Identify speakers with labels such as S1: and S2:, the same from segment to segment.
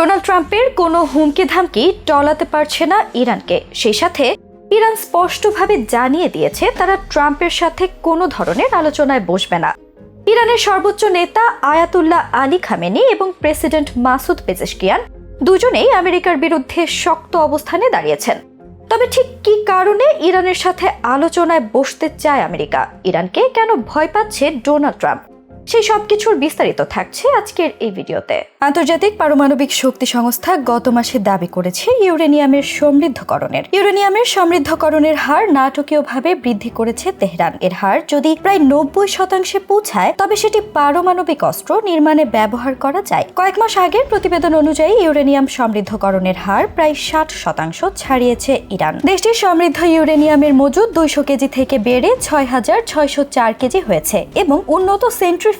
S1: Donald ট্রাম্পের কোনো হুমকি ধামকি টলাতে পারছে না ইরানকে। সেই সাথে ইরান স্পষ্টভাবে জানিয়ে দিয়েছে তারা ট্রাম্পের সাথে কোনো ধরনের আলোচনায় বসবে না। ইরানের সর্বোচ্চ নেতা আয়াতুল্লাহ আলী খামেনি এবং প্রেসিডেন্ট মাসুদ পেজেশকিয়ান দুজনেই আমেরিকার বিরুদ্ধে শক্ত অবস্থানে দাঁড়িয়েছেন। তবে ঠিক কি কারণে ইরানের সাথে আলোচনায় বসতে চায় আমেরিকা? ইরানকে কেন ভয় পাচ্ছে ডোনাল্ড ট্রাম্প? সেই সব কিছুর বিস্তারিত থাকছে আজকের এই ভিডিওতে। আন্তর্জাতিক পারমাণবিক শক্তি সংস্থা গত মাসে দাবি করেছে ইউরেনিয়ামের সমৃদ্ধকরণের। ইউরেনিয়ামের সমৃদ্ধকরণের হার নাটকীয়ভাবে বৃদ্ধি করেছে তেহরান। এর হার যদি প্রায় নব্বই শতাংশে পৌঁছায়, তবে সেটি পারমাণবিক অস্ত্র নির্মাণে ব্যবহার করা যায়। কয়েক মাস আগের প্রতিবেদন অনুযায়ী ইউরেনিয়াম সমৃদ্ধকরণের হার প্রায় ষাট শতাংশ ছাড়িয়েছে ইরান। দেশটির সমৃদ্ধ ইউরেনিয়ামের মজুদ দুইশো কেজি থেকে বেড়ে ছয় হাজার ছয়শো চার কেজি হয়েছে এবং উন্নত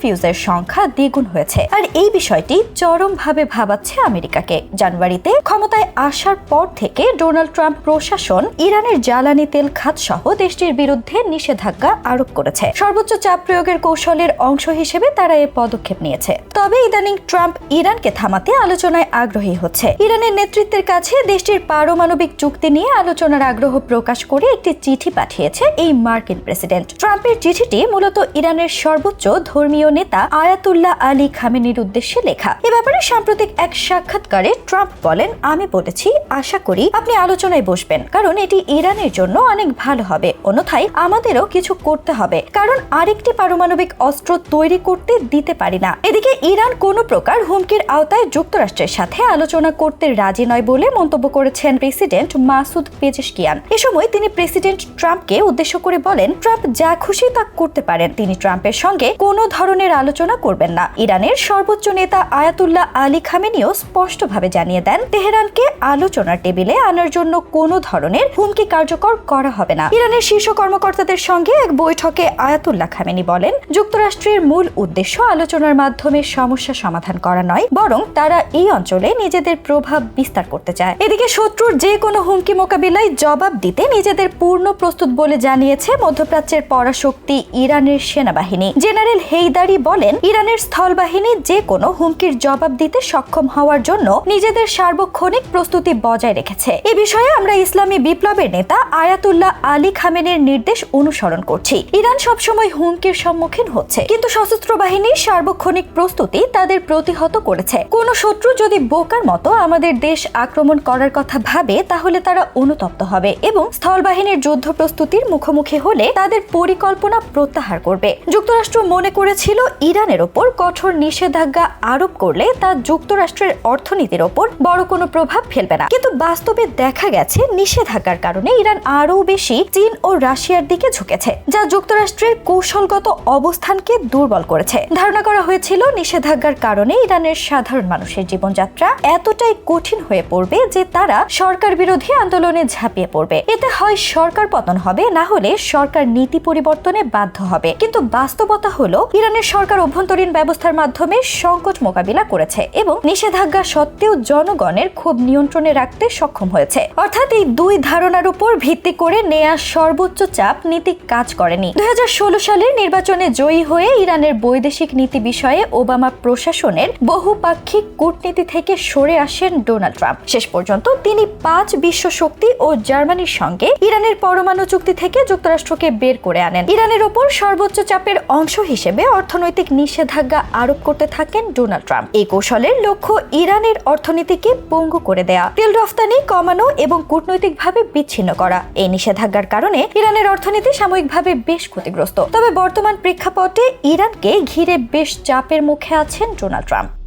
S1: সেন্ট্রিফিউজের সংখ্যা দ্বিগুণ হয়েছে। আর এই বিষয়টি চরমভাবে ভাবাচ্ছে আমেরিকাকে। জানুয়ারিতে ক্ষমতায় আসার পর থেকে ডোনাল্ড ট্রাম্প প্রশাসন ইরানের জ্বালানি তেল খাত সহ দেশটির বিরুদ্ধে নিষেধাজ্ঞা আরোপ করেছে। সর্বোচ্চ চাপ প্রয়োগের কৌশলের অংশ হিসেবে তারা এ পদক্ষেপ নিয়েছে। তবে ইদানিং ট্রাম্প ইরানকে থামাতে আলোচনায় আগ্রহী হচ্ছে। ইরানের নেতৃত্বের কাছে দেশটির পারমাণবিক চুক্তি নিয়ে আলোচনার আগ্রহ প্রকাশ করে একটি চিঠি পাঠিয়েছে এই মার্কিন প্রেসিডেন্ট। ট্রাম্পের চিঠিটি মূলত ইরানের সর্বোচ্চ ধর্মীয় নেতা আয়াতুল্লাহ আলী খামেনির উদ্দেশ্যে লেখা। এ ব্যাপারে সাম্প্রতিক এক সাক্ষাৎকারে ট্রাম্প বলেন, আমি বলেছি, আশা করি আপনি আলোচনায় বসবেন, কারণ এটি ইরানের জন্য অনেক ভালো হবে। অন্যথায় আমাদেরও কিছু করতে হবে, কারণ আরেকটি পারমাণবিক অস্ত্র তৈরি করতে দিতে পারি না। এদিকে ইরান কোনো প্রকার হুমকির আওতায় যুক্তরাষ্ট্রের সাথে আলোচনা করতে রাজি নয় বলে মন্তব্য করেছেন প্রেসিডেন্ট মাসুদ পেজেশকিয়ান। এ সময় তিনি প্রেসিডেন্ট ট্রাম্পকে উদ্দেশ্য করে বলেন, ট্রাম্প যা খুশি তা করতে পারেন। তিনি ট্রাম্পের সঙ্গে কোনো ধরনের আলোচনা করবেন না। ইরানের সর্বোচ্চ নেতা আয়াতুল্লাহ আলী খামেনিও স্পষ্টভাবে জানিয়ে দেন, তেহরানকে আলোচনার টেবিলে আনার জন্য কোনো ধরনের হুমকি কার্যকর করা হবে না। ইরানের শীর্ষ কর্মকর্তাদের সঙ্গে এক বৈঠকে আয়াতুল্লাহ খামেনি বলেন, যুক্তরাষ্ট্রের মূল উদ্দেশ্য আলোচনার মাধ্যমে সমস্যা সমাধান করা নয়, বরং তারা এই অঞ্চলে নিজেদের প্রভাব বিস্তার করতে চায়। এদিকে শত্রুর যে কোনো হুমকি মোকাবিলায় জবাব দিতে নিজেদের পূর্ণ প্রস্তুত বলে জানিয়েছে মধ্যপ্রাচ্যের পরাশক্তি ইরানের সেনাবাহিনী। জেনারেল হেইদারি বলেন, ইরানের স্থলবাহিনী যে কোনো হুমকির জবাব দিতে সক্ষম হওয়ার জন্য নিজেদের সার্বক্ষণিক প্রস্তুতি বজায় রেখেছে। এ বিষয়ে আমরা ইসলামী বিপ্লবের নেতা আয়াতুল্লাহ আলী খামেনের নির্দেশ অনুসরণ করছি। ইরান সবসময় হুমকির সম্মুখীন হচ্ছে, কিন্তু সশস্ত্র বাহিনীর সার্বক্ষণিক প্রস্তুতি তাদের প্রতিহত করেছে। কোন শত্রু যদি বোকার মতো আমাদের দেশ আক্রমণ করার কথা ভাবে, তাহলে তারা অনুতপ্ত হবে এবং স্থলবাহিনীর যুদ্ধ প্রস্তুতির মুখোমুখি হলে তাদের পরিকল্পনা প্রত্যাহার করবে। যুক্তরাষ্ট্র মনে করেছিল ইরানের ওপর কঠোর নিষেধাজ্ঞা আরোপ করলে তা যুক্তরাষ্ট্রের অর্থনীতির ওপর বড় কোনো প্রভাব ফেলবে না। কিন্তু বাস্তবে দেখা গেছে নিষেধাজ্ঞার কারণে ইরান আরও বেশি চীন ও রাশিয়ার দিকে ঝুঁকেছে, যা যুক্তরাষ্ট্রের কৌশলগত অবস্থানকে দুর্বল করেছে। ধারণা করা হয়েছিল নিষেধাজ্ঞার কারণে ইরানের সাধারণ মানুষের জীবনযাত্রা এতটাই কঠিন হয়ে পড়বে যে তারা সরকার বিরোধী আন্দোলনে ঝাঁপিয়ে পড়বে। এতে হয় সরকার পতন হবে, না হলে সরকার নীতি পরিবর্তনে বাধ্য হবে। কিন্তু বাস্তবতা হলো, ইরানের সরকার অভ্যন্তরীণ ব্যবস্থার মাধ্যমে সংকট মোকাবিলা করেছে এবং নিষেধাজ্ঞা সত্ত্বেও জনগণের ক্ষোভ নিয়ন্ত্রণে রাখতে সক্ষম হয়েছে। অর্থাৎ এই দুই ধারণার উপর ভিত্তি করে নেয়া সর্বোচ্চ চাপ নীতি কাজ করেনি। দুই সালের নির্বাচনে জয়ী হয়ে ইরানের বৈদেশিক নীতি বিষয়ে ওবামা প্রশাসনের বহুপাক্ষিক কূটনীতি থেকে সরে আসেন ডোনাল্ড ট্রাম্প। শেষ পর্যন্ত তিনি পাঁচ বিশ্ব শক্তি ও জার্মানির সঙ্গে ইরানের পরমাণু চুক্তি থেকে যুক্তরাষ্ট্রকে বের করে আনেন। ইরানের ওপর সর্বোচ্চ চাপের অংশ হিসেবে অর্থনৈতিক নিষেধাজ্ঞা আরোপ করতে থাকেন ডোনাল্ড ট্রাম্প। এই কৌশলের লক্ষ্য ইরানের অর্থনীতিকে পঙ্গু করে দেয়া, তেল রফতানি কমানো এবং কূটনৈতিকভাবে বিচ্ছিন্ন করা। এই নিষেধাজ্ঞার কারণে ইরানের অর্থনীতি সাময়িকভাবে বেশ ক্ষতিগ্রস্ত। তবে বর্তমান প্রেক্ষাপটে ইরানকে ঘিরে বেশ চাপের মুখে আছেন ডোনাল্ড ট্রাম্প।